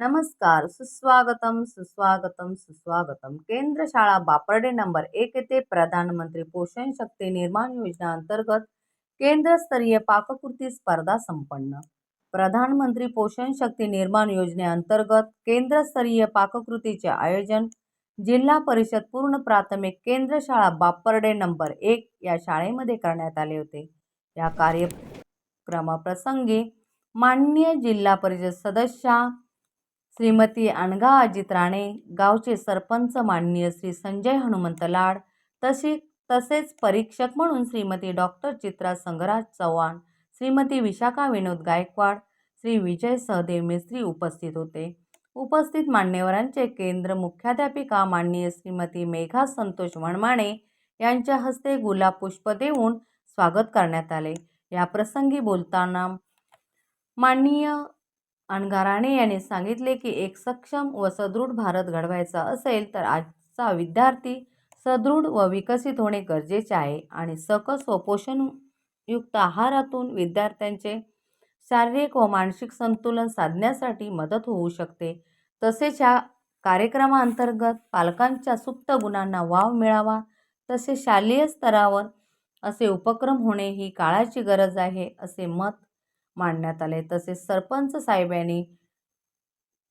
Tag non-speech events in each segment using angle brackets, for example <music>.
नमस्कार सुस्वागतम सुस्वागतम सुस्वागतम. केंद्र शाळा बापर्डे नंबर एक येथे प्रधानमंत्री पोषण शक्ती निर्माण योजना अंतर्गत केंद्रस्तरीय पाककृती स्पर्धा संपन्न. प्रधानमंत्री पोषण शक्ती निर्माण योजनेअंतर्गत केंद्रस्तरीय पाककृतीचे आयोजन जिल्हा परिषद पूर्ण प्राथमिक केंद्र शाळा बापर्डे नंबर एक या शाळेमध्ये करण्यात आले होते. या कार्यक्रमाप्रसंगी माननीय जिल्हा परिषद सदस्या श्रीमती अणगा अजित राणे गावचे सरपंच माननीय श्री संजय हनुमंत लाड तसे तसेच परीक्षक म्हणून श्रीमती डॉक्टर चित्रा संगराज चव्हाण श्रीमती विशाखा विनोद गायकवाड श्री विजय सहदेव मिस्त्री उपस्थित होते. उपस्थित मान्यवरांचे केंद्र मुख्याध्यापिका माननीय श्रीमती मेघा संतोष वणमाणे यांच्या हस्ते गुलाब पुष्प देऊन स्वागत करण्यात आले. या प्रसंगी बोलताना माननीय अणगाराणे यांनी सांगितले की एक सक्षम व सदृढ भारत घडवायचा असेल तर आजचा विद्यार्थी सदृढ व विकसित होणे गरजेचे आहे आणि सकस व पोषणयुक्त आहारातून विद्यार्थ्यांचे शारीरिक व मानसिक संतुलन साधण्यासाठी मदत होऊ शकते. तसेच या कार्यक्रमाअंतर्गत पालकांच्या सुप्त गुणांना वाव मिळावा तसे शालेय स्तरावर असे उपक्रम होणे ही काळाची गरज आहे असे मत मांडण्यात आले. तसेच सरपंच साहेब यांनी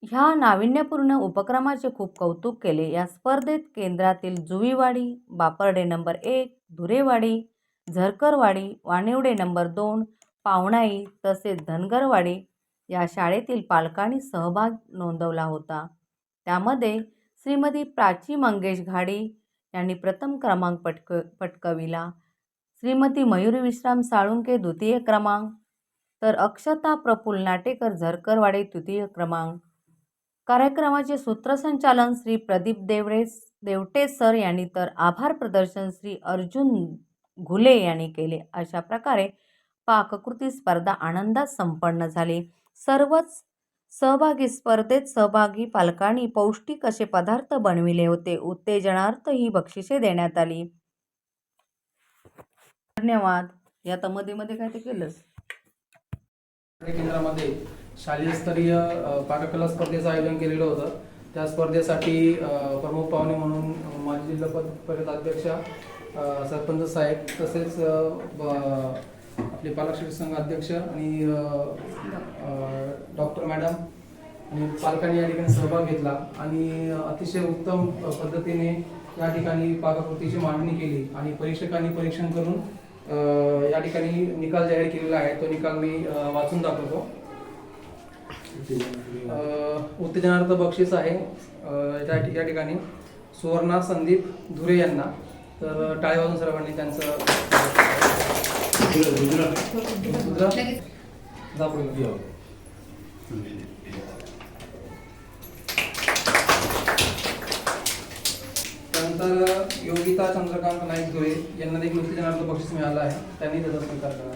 ह्या नाविन्यपूर्ण उपक्रमाचे खूप कौतुक केले. या स्पर्धेत केंद्रातील जुवीवाडी बापर्डे नंबर एक धुरेवाडी झरकरवाडी वानिवडे नंबर दोन पावणाई तसेच धनगरवाडी या शाळेतील पालकांनी सहभाग नोंदवला होता. त्यामध्ये श्रीमती प्राची मंगेश घाडी यांनी प्रथम क्रमांक पटक पटकविला. श्रीमती मयुरी विश्राम साळुंके द्वितीय क्रमांक तर अक्षता प्रफुल नाटेकर झरकरवाडे तृतीय क्रमांक. कार्यक्रमाचे सूत्रसंचालन श्री प्रदीप देवरे देवटे सर यांनी तर आभार प्रदर्शन श्री अर्जुन घुले यांनी केले. अशा प्रकारे पाककृती स्पर्धा आनंदात संपन्न झाली. सर्वच सहभागी स्पर्धेत सहभागी पालकांनी पौष्टिक असे पदार्थ बनविले होते. उत्तेजनार्थ ही बक्षिसे देण्यात आली. धन्यवाद. या मध्ये मध्ये काय ते केलंस? केंद्रामध्ये शालेय स्तरीय पाककला स्पर्धेचं आयोजन केलेलं होतं. त्या स्पर्धेसाठी प्रमुख पाहुणे म्हणून माजी जिल्हा पद परिषद अध्यक्ष सरपंच साहेब तसेच आपले पालक शिक्षक संघ अध्यक्ष आणि डॉक्टर मॅडम आणि पालकांनी या ठिकाणी सहभाग घेतला आणि अतिशय उत्तम पद्धतीने या ठिकाणी पाककृतीची मांडणी केली आणि परीक्षकांनी परीक्षण करून या ठिकाणी निकाल जाहीर केलेला आहे. तो निकाल मी वाचून दाखवतो. उत्तेजनार्थ बक्षीस आहे या ठिकाणी. सुवर्णा संदीप धुरे यांना. तर टाळी वाजून सर्वांनी त्यांचं. त्यानंतर योगिता चंद्रकांत नाईक धुळे यांना देखील उत्तेजनार्थ बक्षीस मिळालं आहे. त्यांनी त्याचा स्वीकार केला.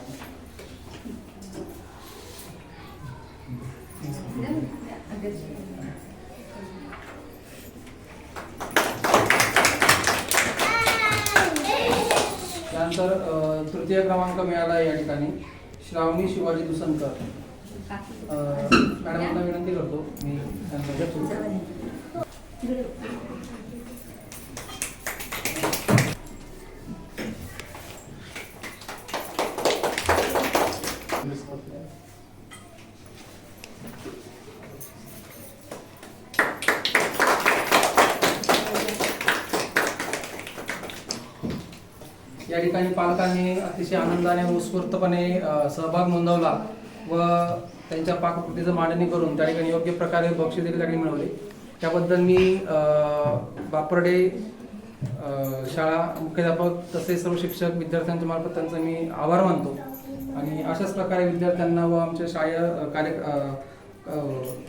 त्यानंतर तृतीय क्रमांक मिळाला आहे या ठिकाणी. श्रावणी शिवाजी दुसनकर. मॅडमांना विनंती करतो मी त्यांच्या या ठिकाणी पालकांनी अतिशय आनंदाने उत्स्फूर्तपणे सहभाग नोंदवला व त्यांच्या पाककृतीचं मांडणी करून त्या ठिकाणी योग्य प्रकारे बक्षीस देखील त्या ठिकाणी मिळवले. त्याबद्दल मी बापर्डे शाळा मुख्याध्यापक तसेच सर्व शिक्षक विद्यार्थ्यांच्या मार्फत त्यांचा मी आभार मानतो. आणि अशाच प्रकारे विद्यार्थ्यांना व आमच्या शाळे कार्य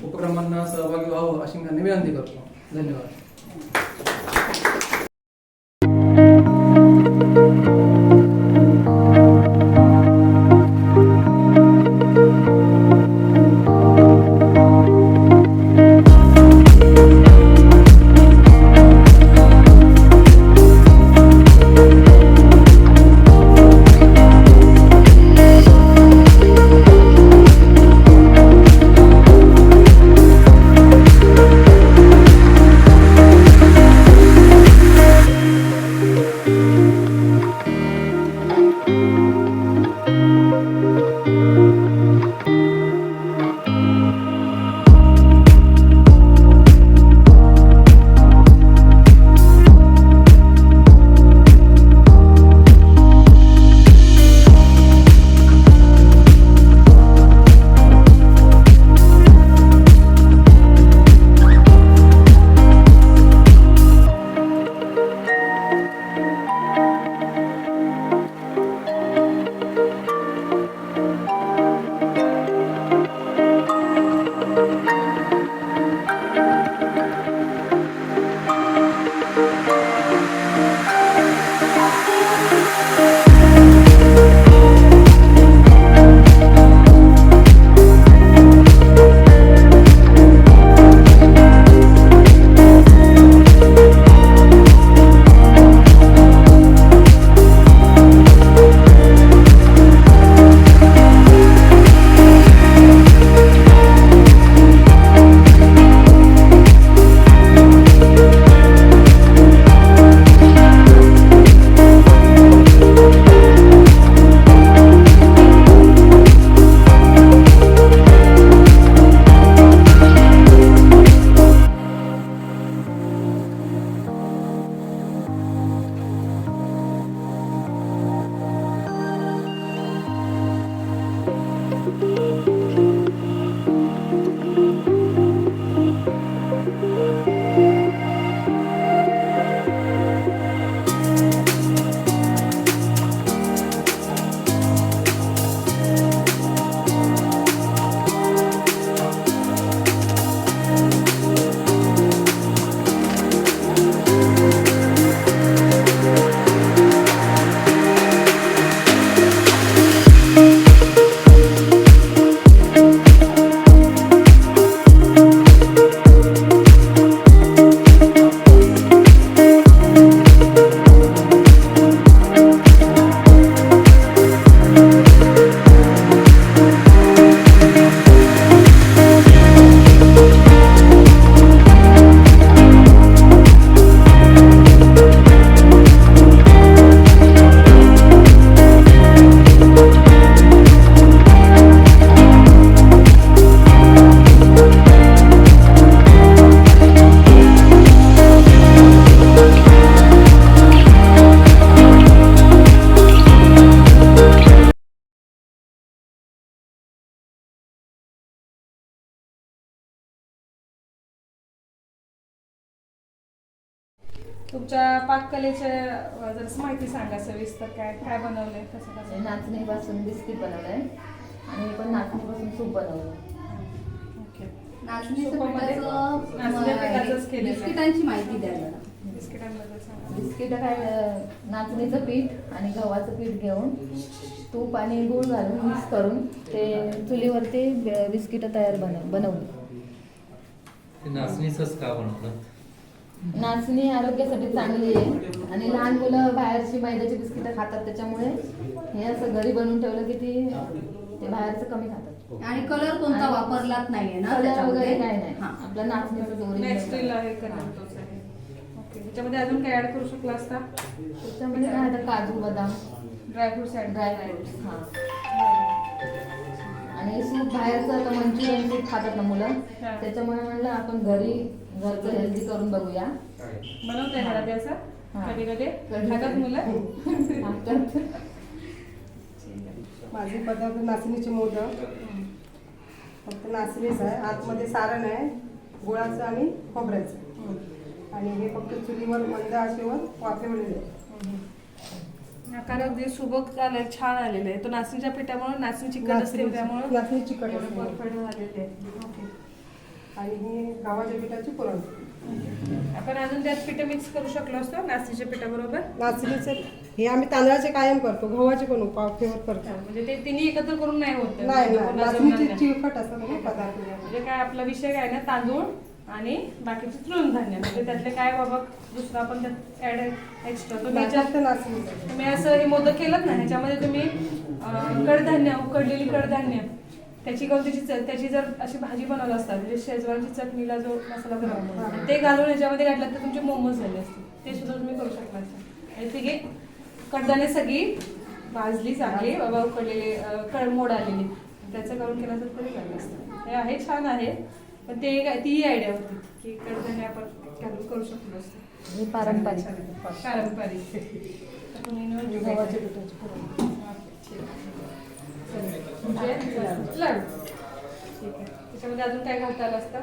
उपक्रमांना सहभागी व्हावं अशी मी विनंती करतो. धन्यवाद. तुमच्या पाककलेच्या अं, जरासं माहिती सांगा सविस्तर काय काय बनवलंय कसं कसं? नाचणीपासून बिस्किट बनवलंय. आणि हे पण नाचणीपासून सूप बनवलं ओके. नाचणीचं सुपामध्ये पिठाचं नाचणीच्या पिठाचंच म- केलेलं आहे. बिस्किटांची माहिती द्या जरा. बिस्किटांबद्दल सांगा. बिस्किट काय अं, नाचणीचं पीठ आणि गव्हाचं पीठ घेऊन तूप आणि गूळ घालून मिक्स करून ते चुलीवरती बिस्किटं तयार बनव बनवली. ते नाचणीचंच का बनवलं? नाचणी आरोग्यासाठी चांगली आहे. आणि लहान मुलं बाहेरची मैद्याची बिस्किटं खातात त्याच्यामुळे हे असं घरी बनवून ठेवलं की ती ते बाहेरचं कमी खातात. आणि कलर कोणता वापरलाच नाहीये ना कलर? वगैरे काय नाही. हा. आपलं नाचणीचं ओके त्याच्यामध्ये अजून काय ऍड करू शकला असता? त्याच्यामध्ये काय काजू बदाम. ड्रायफ्रुट्स ऍड ड्रायफ्रुट्स हा. आणि सूप बाहेरचं आता मंचुरियन सूप खातात ना मुलं हा. त्याच्यामुळे म्हणलं आपण घरी घरचं हेल्दी करून बघूया. बनवताय घरात हे असं? हा. कधी कधी? कधी- खातात मुलं? <laughs> आमच्यात माझे पदार्थ नाचणीचे मोदक. फक्त नाचणीच आहे. आतमध्ये सारण आहे गुळाचं आणि खोबऱ्याचं. आणि हे फक्त चुलीवर मंद आचेवर वाफेवलेले आहे. आकार अगदी सुबक आले छान आलेलं आहे. तो नाचणीच्या पिठामुळे नाचणी चिकन असते त्यामुळे नाचणी चिकट असते. परफेक्ट झालेले आहे. ओके. आणि ही गव्हाच्या पिठाची पुरणपोळी. आपण अजून त्यात पिठं मिक्स करू शकलो असतो नाचणीच्या पिठाबरोबर? नाचणीचे हे आम्ही तांदळाचे कायम करतो गव्हाचे पण वाफेवर करतो. म्हणजे ते तिन्ही एकत्र करून नाही होत. नाही नाही नाचणीची. चिकट असतात ना पदार्थ म्हणजे काय आपला विषय काय ना तांदूळ आणि बाकीचे तृणधान्य. म्हणजे त्यातले काय बाबा दुसरा आपण त्यात ऍड एक्स्ट्रा तो त्याच्यात फक्त नाचणीचं तुम्ही असं हे मोदक केलं ना ह्याच्यामध्ये तुम्ही कडधान्य उकडलेली कडधान्य त्याची करून त्याची जर अशी भाजी बनवली असतात म्हणजे शेजवानची चटणीला जो मसाला बनवतो आणि ते घालून ह्याच्यामध्ये घातलं तर तुमचे मोमोज झाले असते ते सुद्धा तुम्ही करू शकला असता आणि तिघे कडधान्य सगळी भाजली चांगली बाबा उकडलेली अं, कळमोड आलेली. त्याचं करून केलं तर तरी झालं असतं हे आहे छान आहे. पण ते काय तीही आयडिया होती की कडधान्य आपण घालून करू शकलो असतो. हे पारंपरिक. पारंपरिक. गव्हाच्या. पिठाची म्हणजे लाडू ठीक आहे. त्याच्यामध्ये अजून काय घालता आलं असतं?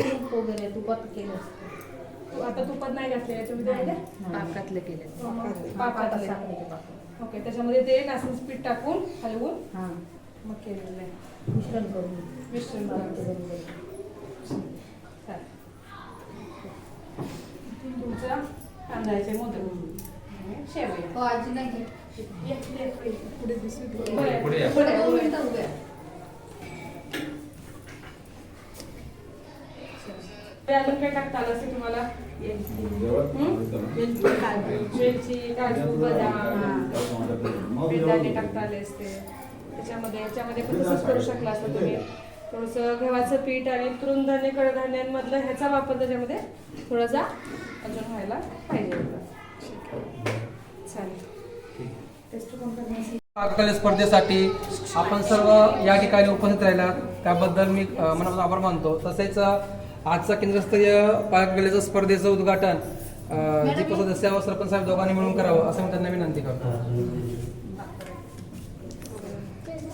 तूप वगैरे तुपात केलं असतं. आता तुपात नाही घातले याच्यामध्ये? पाकातलं केलं. पाकातले. साखरेचे पाक. ओके त्याच्यामध्ये ते नाचणीचं पीठ टाकून हलवून. हा. मग केलेलं आहे. मिश्रण करून. मिश्रण. तुमचं तांदळाचे मोदक शेवया. हो आजी नाही. पुढे. पुढे. पुढे अजून काय टाकता आलं असेल तुम्हाला? वेलची काजू बदाम. टाकता आले असते. त्याच्यामध्ये याच्यामध्ये पण तसंच करू शकला असता तुम्ही. थोडंसं गव्हाचं पीठ आणि तृणधान्य कडधान्यांमधलं ह्याचा वापर त्याच्यामध्ये थोडासा अजून व्हायला पाहिजे होता. चालेल टेस्ट स्पर्धेसाठी आपण सर्व या ठिकाणी उपस्थित राहिला. त्याबद्दल मी मनापासून आभार मानतो. तसेच आजचा केंद्रस्तरीय पाककलेचं स्पर्धेचं उद्घाटन अ, सदस्य व सरपंच साहेब दोघांनी मिळून करावं असं मी त्यांना विनंती करतो.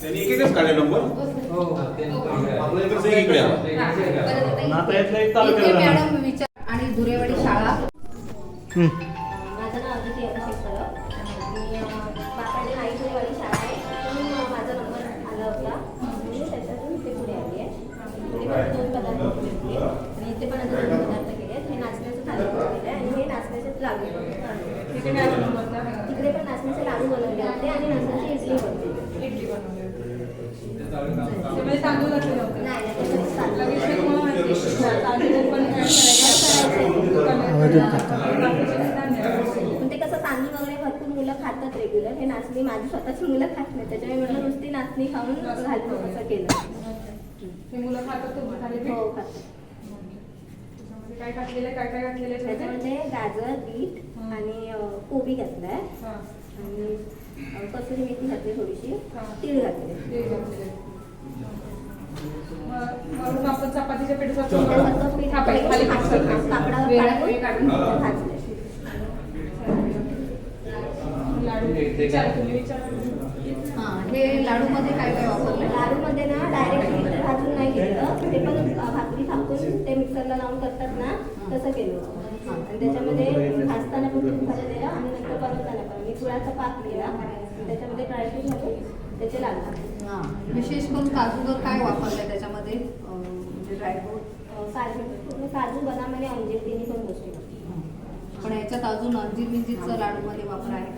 त्यांनी एक एकच काढले नंबर हो आपल्या इकडचं एक इकडे आलं. इथे मॅडम विचार आणि धुरेवाडी शाळा. खातात रेग्युलर हे नाचणी माझी स्वतःची मुलं खात नाही त्याच्यामुळे म्हटलं नुसती नाचणी खाऊन घालतो असं केलं. मुलं खातात? हो खातात. काय घातलेलं आहे, काय काय घातलेलं आहे त्याच्यामध्ये? गाजर बीट. आणि कोबी घातलाय. हां. आणि कसुरी मेथी घातली थोडीशी. हां. तीळ घातले आपण चपातीच्या पिठाचा कापडावर काढून वेगळं काढून भाजले लाडू विचार तुम्ही विचार हे लाडूमध्ये काय काय वापरलं लाडूमध्ये ना डायरेक्ट भाजून नाही घेतलं ते पण भाकरी थापून ते मिक्सरला लावून करतात ना तसं केलं आणि त्याच्यामध्ये भाजताना पण भाज्या भाजलेलं आणि नंतर बनवताना पण मी गुळाचा पाक केला त्याच्यामध्ये ड्रायफ्रूट घालून त्याचे लागतात हां विशेष करून काजूगर काय वापरलं त्याच्यामध्ये? म्हणजे ड्रायफ्रूट. काजू पूर्ण काजू बदाम आणि अंजीर तिन्ही पण गोष्टी. पण याच्यात अजून अंजीर मिंजीरचं लाडूमध्ये वापर आहे.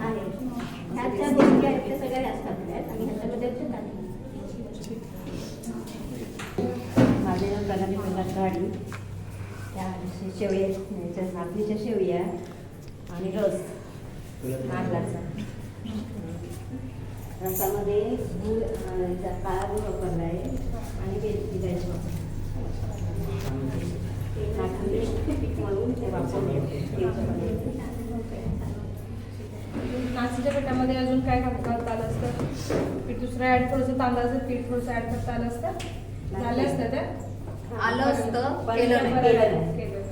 ह्याच्या गोष्टी आहेत त्या सगळ्या जास्त आहेत आणि ह्याच्यामध्ये ते टाकले माझे नाव कलानी गाडी त्या शेवया याच्या नाचणीच्या शेवया आणि रस. नागलाचा. रसामध्ये गुळ अं, काळा गुळ वापरला आहे आणि वेलची जायची नाचणी नाचीच्या पिठामध्ये अजून काय घालता आलं असतं. पीठ दुसरं ऍड थोडंसं तांदळाचं पीठ थोडंसं ऍड करता आलं असतं? झालं असतं ते आलं असतं. केलं नाही केलं नाही. केलं नाही.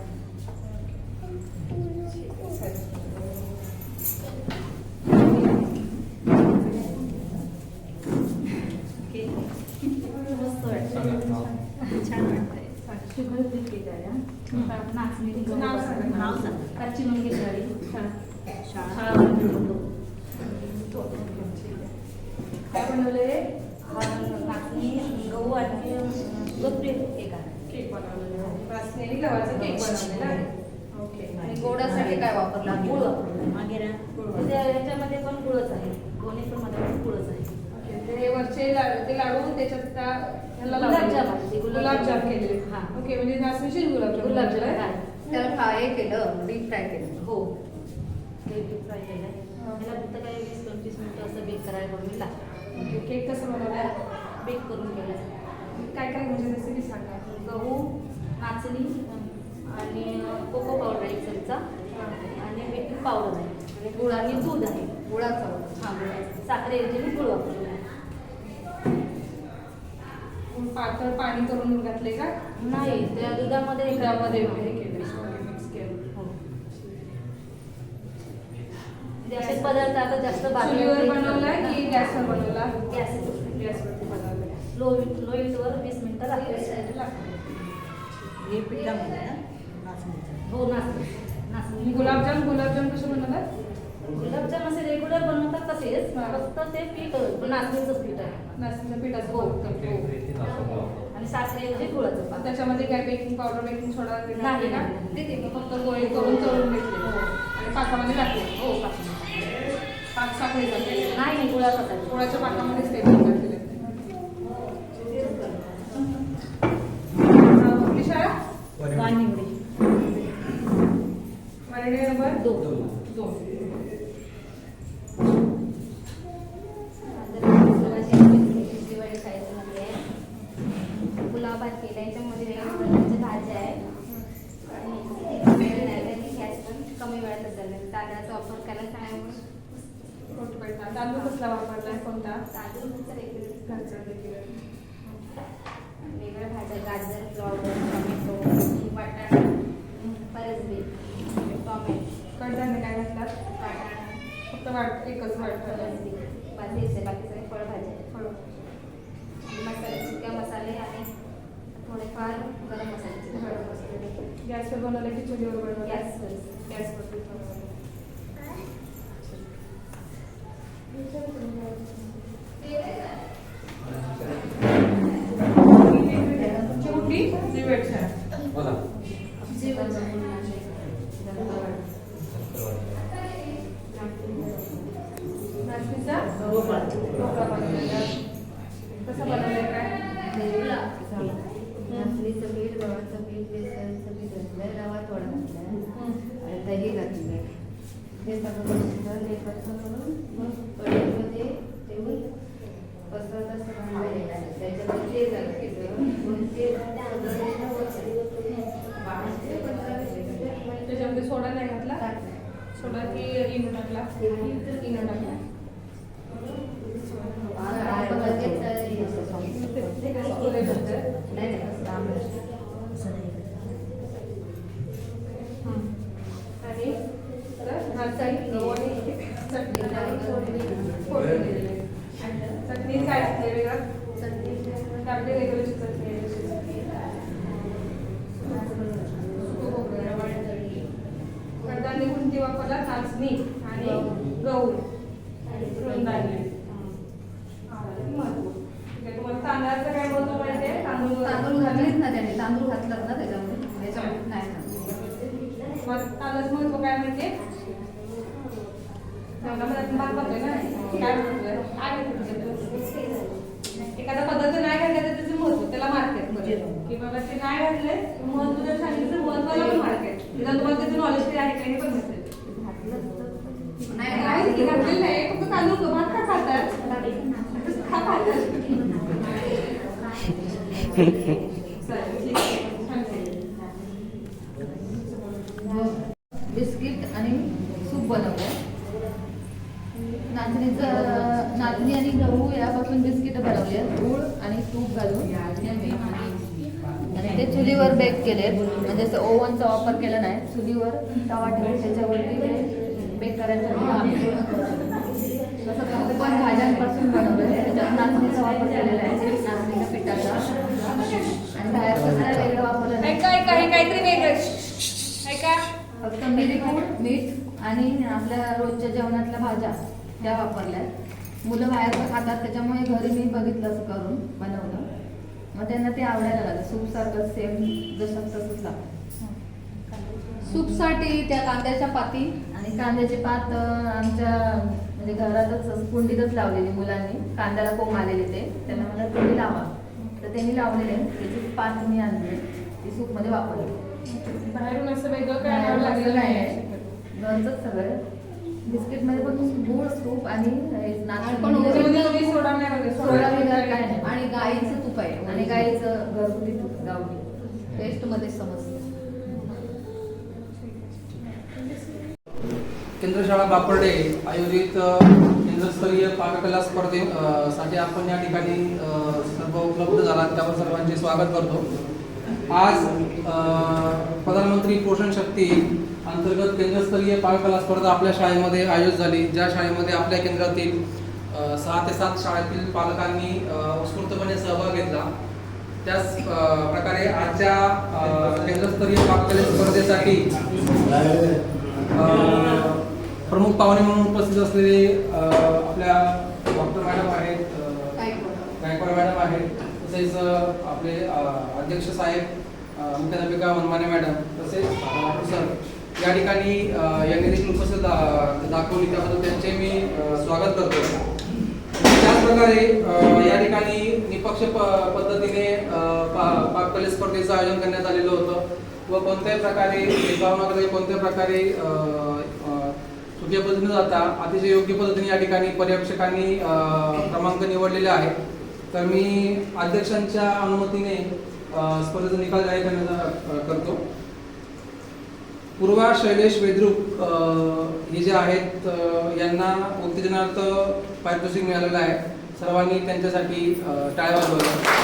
मस्त वाटतं छान हा. नाचणी शाळी. काय हा नाचणी गहू आणि आहे. केक बनवलेला आहे. नाचणी आणि गव्हाचा केक बनवलेला आहे. ओके. आणि गोडासाठी काय वापरला? गुळ ना याच्यामध्ये पण गुळच आहे. दोन्ही पण मध्ये गुळच आहे. ओके, ते वरचे लाडू ते लाडू त्याच्यात त्या ह्याला गुलाबजाम गुलाबजाम. केले हां. ओके म्हणजे नाचणीचे गुलाबजाम गुलाबजाम बनवले. आहे. त्याला फ्राय केलं डीप फ्राय केलं. हो. ते डीप फ्राय केलं आहे त्याला फक्त काही वीस पंचवीस मिनिटं असं बेक करायला म्हणून लागतं ओके, केक कसं बनवलाय? बेक करून केलं काय काय म्हणजे रेसिपी सांगा गहू नाचणी आणि कोको पावडर एक चमचा. आणि बेकिंग पावडर आहे. आणि गुळ आणि दूध आहे. गुळाचा हां साखरेऐवजी मी गुळ वापरला आहे पातळ पाणी करून घातले का? नाही त्या दुधामध्ये दुधामध्ये हो. केलं मिक्स केलं. हो. असे पदार्थ आता जास्त चुलीवर बनवलाय की गॅसवर बनवला? गॅस. गॅसवरती लो लो हीटवर वीस मिनिटं लागते. हे पिठामध्ये हो? नाचणी नाचणी गुलाबजाम गुलाबजाम कसे बनवतात? गुलाबजाम असे रेग्युलर बनवतात तसेच हां. फक्त ते पीठ नाचणीचं पीठ आहे नाचणीच्या पिठाचं हो. बनवतात. आणि साखरेऐवजी गुळाचं आणि पाक त्याच्यामध्ये काय बेकिंग पावडर बेकिंग सोडा नाही? नाही. ते ते फक्त गोळे करून तळून घेतले आणि पाकामध्ये टाकले हो पाक पाक साखरेचा. नाही नाही गुळाचा. गुळाच्या पाकामध्येच ते पण टाकलेले कुठली शाळा वानिवडी. वर्ग नंबर दोन. दोन दिवाळी साईजमध्ये आहे गुलाबात केला याच्यामध्ये वेगवेगळ्या प्रकारच्या भाज्या आहेत आणि गॅस पण कमी वेळात झालं तांदळाचा वापर करायला सांगितलं कोटपेटा तांदूळ कसला वापरलाय कोणता तांदूळ रेग्युलर घरचा देखील. वेगवेगळ्या भाज्या गाजर फ्लॉवर टोमॅटो वाटाणा परसबी टोमॅटो कडधान्य काय घातलात वाटाणा फक्त वाट एकच वाटतं परसबी बाकी असे बाकी सगळे फळभाज्या फळं. मसाले सुक्या मसाले आणि थोडेफार गरम मसाल्याचे गरम मसाले. गॅसवर बनवलं की चुलीवर बनवलं गॅसवर गॅसवरती बनवलं. तुमची कुठली दिवेट शाळा नाचणीचा ढोकळा बनवलेला. कसा बनवलाय काय नाचणीचं पीठ गव्हाचं पीठ बेसनचं पीठ घातलंय रवा थोडा घातलाय आणि दही घातलंय हे सगळं मिश्रण एकत्र करून मग कढईमध्ये ठेवून पसरत असं बनवलेलं आहे त्याच्यामध्ये ते घालायचं मग ते पंधरा मिनिटं पंधरा मिनिटं त्याच्यामध्ये सोडा नाही घातला. सोडा की इनो टाकला. इनो टाकला. नाही नाही तांबडं. आणि परत हा साईड गहू आणि चटणी आणि फोडणी दिलेली आहे. चटणी काय टाकते वेगळं चटणी आपली रेग्युलरची चटणी आहे तशी. सुकं खोबरं, कडधान्य कोणती वापरला नाचणी आणि गहू तृणधान्य महत्त्व ठीक आहे तुम्हाला तांदळाचं काय महत्त्व माहिती आहे तांदूळ तांदूळ घातलेच ना त्याने तांदूळ घातलं ना त्याच्यामध्ये त्याच्यामध्ये नाही घातलं. मग तांदळाचं महत्त्व काय माहिती आहे जेवणामध्ये आपण भात खातोय ना काय महत्त्व काय म्हणते एखादा पदार्थ नाही घातला तर त्याचं महत्त्व त्याला मार्केट की बाबा ते नाही घातलंय महत्त्व जर सांगितलं तर महत्वाला पण मार्केट निदान तुम्हाला त्याचं नॉलेज तरी आहे काही पण नसेल नाही घातलेलं नाही. फक्त तांदूळ भात का खातात? खा खातात चालेल, ठीक आहे. छान आहे. बिस्किट आणि सूप बनवलं नाचणी आणि गहू यापासून बिस्किट बनवले गूळ आणि तूप घालून आणि ते चुलीवर बेक केले म्हणजे असं ओव्हनचा वापर केला नाही. चुलीवर तवा ठेवून त्याच्यावरती ते बेक करायचं तसं पण भाज्यांपासून बनवलं त्याच्यात नाचणीचा वापर केलेला आहे. नाचणीच्या पिठाचा. आणि बाहेरचं काय वेगळं वापरलं नाही. हे काहीतरी वेगळं. ऐका. फक्त मिरीपूड मीठ आणि आपल्या रोजच्या जेवणातल्या भाज्या त्या वापरल्या मुलं बाहेरचं खातात त्याच्यामुळे घरी मी बघितलं असं करून बनवलं. मग त्यांना ते आवडायला लागलं. सूप सारखं सेम जसं तसंच लागतं. सूपसाठी त्या कांद्याच्या पाती? आणि कांद्याचे पात आमच्या म्हणजे घरातच कुंडीतच लावलेली मुलांनी. कांद्याला कोंब आलेले ते. त्यांना मला तुम्ही लावा. तर त्यांनी लावलेले. त्याची पात मी आणली. ती सूपमध्ये वापरली. बाहेरून असं वेगळं काय लागलं नाही. घरचंच सगळं. बिस्किटमध्ये पण गूळ सूप आणि आणि गाईचं तूप आहे. आणि गाईचं घरगुती तूप गावठी. टेस्टमध्ये समजतं. केंद्रशाळा बापर्डे आयोजित केंद्रस्तरीय पाककला स्पर्धे साठी आपण या ठिकाणी सर्व उपलब्ध झालात. त्यावर सर्वांचे स्वागत करतो. आज अ, प्रधानमंत्री पोषण शक्ती अंतर्गत केंद्रस्तरीय पाककला स्पर्धा आपल्या शाळेमध्ये आयोजित झाली. ज्या शाळेमध्ये आपल्या केंद्रातील सहा ते सात शाळेतील पालकांनी उत्स्फूर्तपणे सहभाग घेतला. त्याच प्रकारे आजच्या केंद्रस्तरीय पाककले स्पर्धेसाठी प्रमुख पाहुणे म्हणून उपस्थित असलेले आपल्या डॉक्टर मॅडम आहेत गायकवाड मॅडम आहेत तसेच आपले अध्यक्ष साहेब मुख्याध्यापिका मनमाने मॅडम तसेच डॉक्टर सर या ठिकाणी यांनी देखील उपस्थित दाखवली. त्याबद्दल त्यांचे मी स्वागत करतो त्याचप्रकारे या ठिकाणी निपक्ष पद्धतीने पाककले स्पर्धेचं आयोजन करण्यात आलेलं होतं. व कोणत्याही प्रकारे भेदभावनाकडे कोणत्याही प्रकारे चुकीच्या पद्धतीने जाता अतिशय योग्य पद्धतीने या ठिकाणी पर्यवेक्षकांनी क्रमांक निवडलेले आहेत तर मी अध्यक्षांच्या अनुमतीने स्पर्धेचा निकाल जाहीर करण्याचा करतो. पूर्वा शैलेश वेद्रुक हे जे आहेत यांना उत्तेजनार्थ पारितोषिक मिळालेलं आहे. सर्वांनी त्यांच्यासाठी अ, टाळ्या वाजवल्या.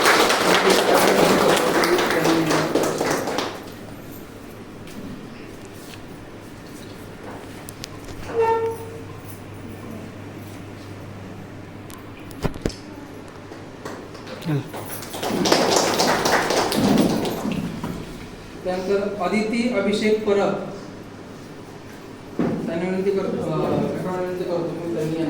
त्यानंतर अदिती अभिषेक परब. त्यांनी विनंती करतो विनंती करतो मग त्यांनी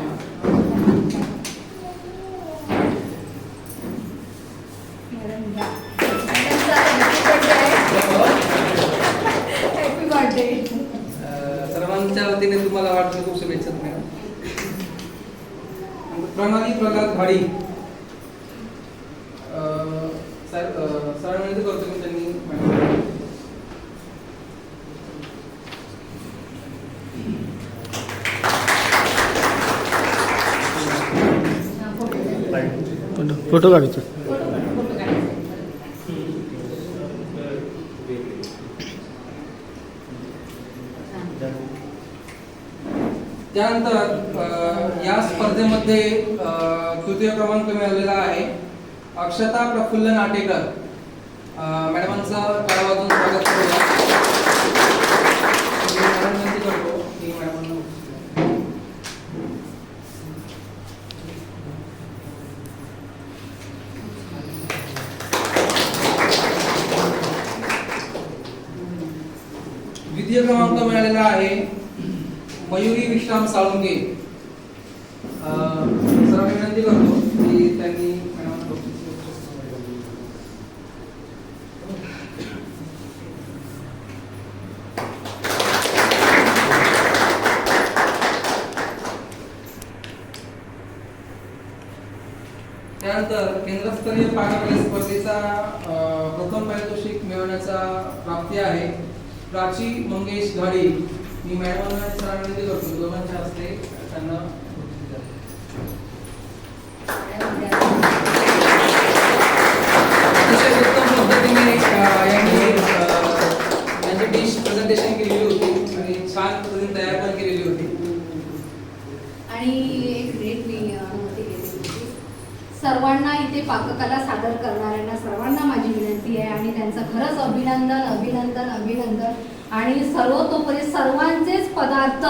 सर्वांच्या वतीने तुम्हाला वाटतं खूप शुभेच्छा मॅडम प्रणाली प्रल्हाद घाडी फोटो काढूचे त्यानंतर या स्पर्धेमध्ये तृतीय क्रमांक मिळवलेला आहे. अक्षता प्रफुल्ल नाटेकर. मॅडमांचं कळावाजून स्वागत करूया. मयुरी साळुंके अं, विनंती करतो की त्यांनी त्यानंतर केंद्रस्तरीय पारंपरिक स्पर्धेचा प्रथम पारितोषिक मिळवण्याचा प्राप्ती आहे. प्राची मंगेश घाडी मी मॅडमांना सरांना करतो दोघांच्या हस्ते त्यांना बक्षीस द्यावे. अतिशय उत्तम पद्धतीने अं, यांनी अं, यांची डिश प्रेझेंटेशन केलेली होती आणि छान पद्धतीने तयार पण केलेली होती. आणि एक भेट मी अनुभूती केली होती. सर्वांना इथे पाककला सादर करणाऱ्यांना सर्वांना माझी विनंती आहे आणि त्यांचं खरंच अभिनंदन अभिनंदन अभिनंदन. आणि सर्वतोपरी सर्वांचेच पदार्थ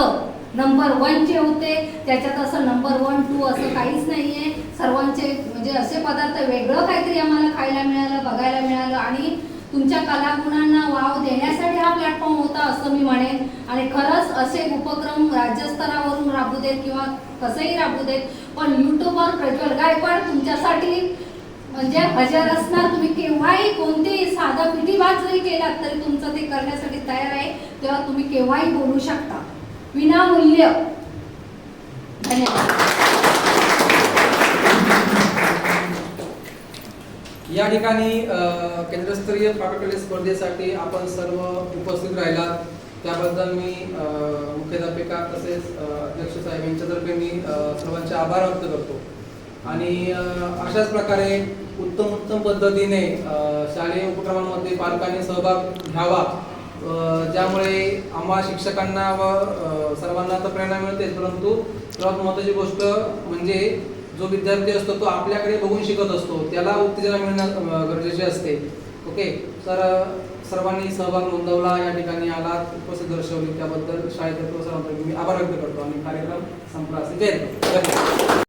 नंबर वनचे होते. त्याच्यात असं नंबर वन टू असं काहीच नाही आहे सर्वांचे म्हणजे असे पदार्थ वेगळं काहीतरी आम्हाला खायला मिळालं बघायला मिळालं आणि तुमच्या कलागुणांना वाव देण्यासाठी हा प्लॅटफॉर्म होता असं मी म्हणेन. आणि खरंच असे उपक्रम राज्यस्तरावरून राबू देत किंवा कसंही राबू देत पण यूट्यूबवर प्रज्वल गायकवाड तुमच्यासाठी म्हणजे हजर असणार तुम्ही केव्हाही कोणतेही साधा पिढीवाद जरी केलात तरी तुमचं ते करण्यासाठी तयार आहे तेव्हा तुम्ही केव्हाही बोलू शकता. विनामूल्य. या ठिकाणी केंद्रस्तरीय पाककले स्पर्धेसाठी आपण सर्व उपस्थित राहिलात. त्याबद्दल मी मुख्याध्यापिका तसेच अध्यक्ष साहेब यांच्यातर्फे मी सर्वांचे आभार व्यक्त करतो. आणि अशाच प्रकारे उत्तम उत्तम पद्धतीने शालेय उपक्रमांमध्ये पालकांनी सहभाग घ्यावा. ज्यामुळे आम्हा शिक्षकांना व सर्वांना तर प्रेरणा मिळतेच परंतु सर्वात महत्त्वाची गोष्ट म्हणजे जो विद्यार्थी असतो तो आपल्याकडे बघून शिकत असतो. त्याला उत्तेजना मिळणं गरजेचे असते. ओके? तर सर्वांनी सहभाग नोंदवला या ठिकाणी आलात उपस्थित दर्शवली त्याबद्दल शाळेतर्फे सर्वांतर्फे मी आभार व्यक्त करतो. आणि कार्यक्रम संपला असे जय